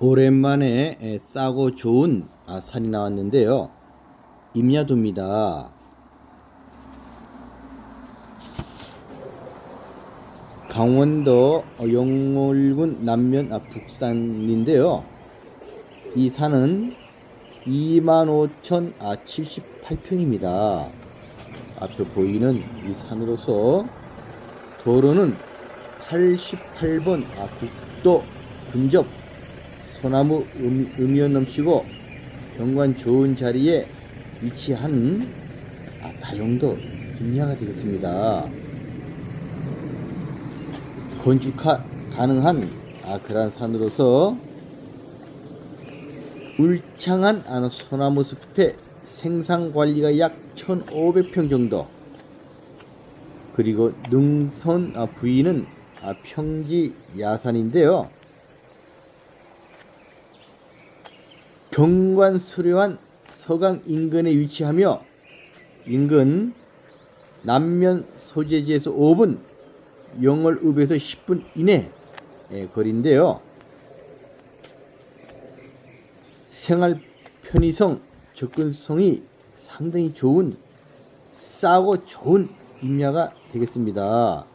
오랜만에 에, 싸고 좋은 아, 산이 나왔는데요. 임야도입니다. 강원도 영월군 남면 아, 북산인데요. 이 산은 25,078평입니다. 앞에 보이는 이 산으로서 도로는 88번 아, 국도 근접 소나무 음, 음이온 넘치고 경관 좋은 자리에 위치한 아, 다용도 임야가 되겠습니다. 건축 가능한 아, 그러한 산으로서 울창한 아, 소나무 숲의 생산 관리가 약 1,500평 정도. 그리고 능선 아, 부위는 아, 평지 야산인데요. 경관 수려한 서강 인근에 위치하며 인근 남면 소재지에서 5분, 영월읍에서 10분 이내 의 거리인데요. 생활 편의성, 접근성이 상당히 좋은 싸고 좋은 임야가 되겠습니다.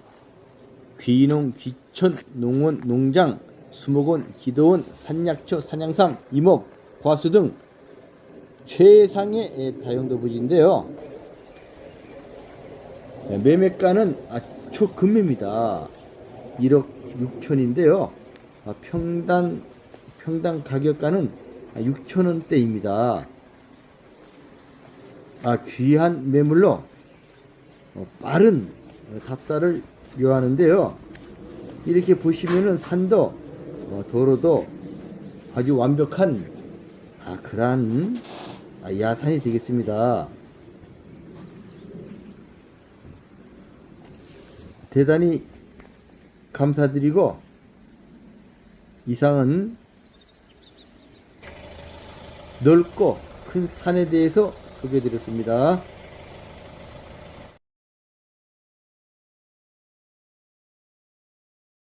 귀농, 귀천, 농원, 농장, 수목원, 기도원, 산약초, 산양삼, 임업, 과수 등 최상의 다용도 부지인데요. 네, 매매가는 아, 초금매입니다. 1억 6천인데요. 아, 평당 평당 가격가는 6천 원대입니다. 아, 귀한 매물로 어, 빠른 어, 답사를 요하는데요. 이렇게 보시면은 산도 어, 도로도 아주 완벽한 아, 그러한 아, 야산이 되겠습니다. 대단히 감사드리고 이상은 넓고 큰 산에 대해서 소개해 드렸습니다.